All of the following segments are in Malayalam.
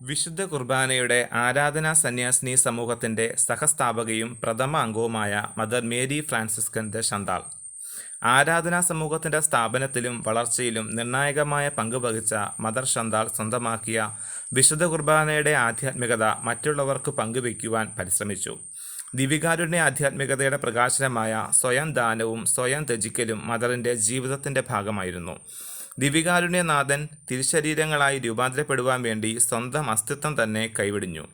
വിശുദ്ധ കുർബാനയുടെ ആരാധനാ സന്യാസിനി സമൂഹത്തിന്റെ സഹസ്ഥാപകയും പ്രഥമ അംഗവുമായ Mother Mary Franciscan de Chantal ആരാധനാ സമൂഹത്തിന്റെ സ്ഥാപനത്തിലും വളർച്ചയിലും നിർണായകമായ പങ്ക് വഹിച്ച മദർ ശന്താൾ സ്വന്തമാക്കിയ വിശുദ്ധ കുർബാനയുടെ ആധ്യാത്മികത മറ്റുള്ളവർക്ക് പങ്കുവയ്ക്കുവാൻ പരിശ്രമിച്ചു. ദിവികാരുണ്യ ആധ്യാത്മികതയുടെ പ്രകാശനമായ സ്വയം ദാനവും സ്വയം ത്യജിക്കലും മദറിന്റെ ജീവിതത്തിന്റെ ഭാഗമായിരുന്നു. ദിവികാരുണ്യനാഥൻ തിരുശരീരങ്ങളായി രൂപാന്തരപ്പെടുവാൻ വേണ്ടി സ്വന്തം അസ്തിത്വം തന്നെ കൈവിടിഞ്ഞു.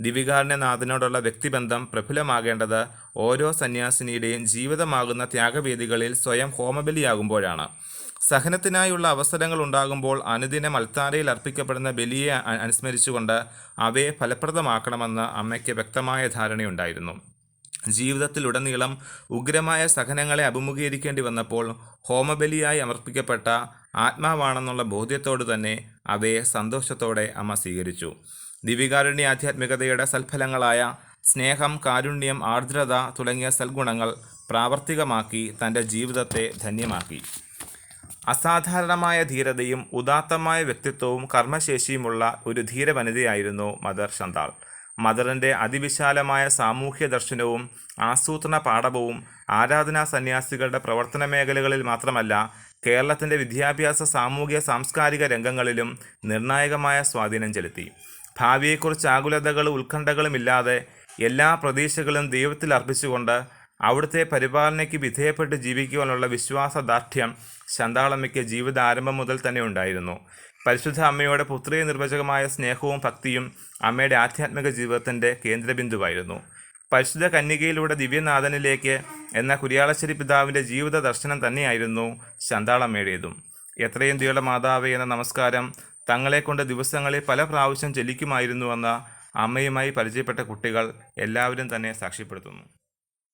ദിവികാരുണ്യനാഥനോടുള്ള വ്യക്തിബന്ധം പ്രഫുലമാകേണ്ടത് ഓരോ സന്യാസിനിയുടെയും ജീവിതമാകുന്ന ത്യാഗവേദികളിൽ സ്വയം ഹോമബലിയാകുമ്പോഴാണ്. സഹനത്തിനായുള്ള അവസരങ്ങൾ ഉണ്ടാകുമ്പോൾ അനുദിനം അൽത്താരയിൽ അർപ്പിക്കപ്പെടുന്ന ബലിയെ അനുസ്മരിച്ചുകൊണ്ട് അവയെ ഫലപ്രദമാക്കണമെന്ന് അമ്മയ്ക്ക് വ്യക്തമായ ധാരണയുണ്ടായിരുന്നു. ജീവിതത്തിലുടനീളം ഉഗ്രമായ സഹനങ്ങളെ അഭിമുഖീകരിക്കേണ്ടി വന്നപ്പോൾ ഹോമബലിയായി അമർപ്പിക്കപ്പെട്ട ആത്മാവാണെന്നുള്ള ബോധ്യത്തോട് തന്നെ അവയെ സന്തോഷത്തോടെ അമ്മ സ്വീകരിച്ചു. ദിവികാരുണ്യ ആധ്യാത്മികതയുടെ സൽഫലങ്ങളായ സ്നേഹം കാരുണ്യം ആർദ്രത തുടങ്ങിയ സൽഗുണങ്ങൾ പ്രാവർത്തികമാക്കി തന്റെ ജീവിതത്തെ ധന്യമാക്കി. അസാധാരണമായ ധീരതയും ഉദാത്തമായ വ്യക്തിത്വവും കർമ്മശേഷിയുമുള്ള ഒരു ധീരവനിതയായിരുന്നു മദർ ഷന്താൾ മദറിന്റെ അതിവിശാലമായ സാമൂഹ്യ ദർശനവും ആസൂത്രണ പാഠവും ആരാധനാ സന്യാസികളുടെ പ്രവർത്തന മേഖലകളിൽ മാത്രമല്ല കേരളത്തിന്റെ വിദ്യാഭ്യാസ സാമൂഹ്യ സാംസ്കാരിക രംഗങ്ങളിലും നിർണായകമായ സ്വാധീനം ചെലുത്തി. ഭാവിയെക്കുറിച്ച് ആകുലതകളും ഉത്കണ്ഠകളുമില്ലാതെ എല്ലാ പ്രതീക്ഷകളും ദൈവത്തിൽ അർപ്പിച്ചുകൊണ്ട് അവിടുത്തെ പരിപാലനയ്ക്ക് വിധേയപ്പെട്ട് ജീവിക്കുവാനുള്ള വിശ്വാസദാർഢ്യം ശന്താളമ്മയ്ക്ക് ജീവിതാരംഭം മുതൽ തന്നെ ഉണ്ടായിരുന്നു. പരിശുദ്ധ അമ്മയുടെ പുത്രിയ നിർവചകമായ സ്നേഹവും ഭക്തിയും അമ്മയുടെ ആധ്യാത്മിക ജീവിതത്തിന്റെ കേന്ദ്രബിന്ദുവായിരുന്നു. പരിശുദ്ധ കന്യകയിലൂടെ ദിവ്യനാഥനിലേക്ക് എന്ന കുര്യാളശ്ശേരി പിതാവിന്റെ ജീവിത ദർശനം തന്നെയായിരുന്നു ശന്താളമ്മയുടേതും. എത്രയും ദിയുടെ മാതാവേ എന്ന നമസ്കാരം തങ്ങളെക്കൊണ്ട് ദിവസങ്ങളിൽ പല പ്രാവശ്യം ചെലിക്കുമായിരുന്നുവെന്ന അമ്മയുമായി പരിചയപ്പെട്ട കുട്ടികൾ എല്ലാവരും തന്നെ സാക്ഷ്യപ്പെടുത്തുന്നു.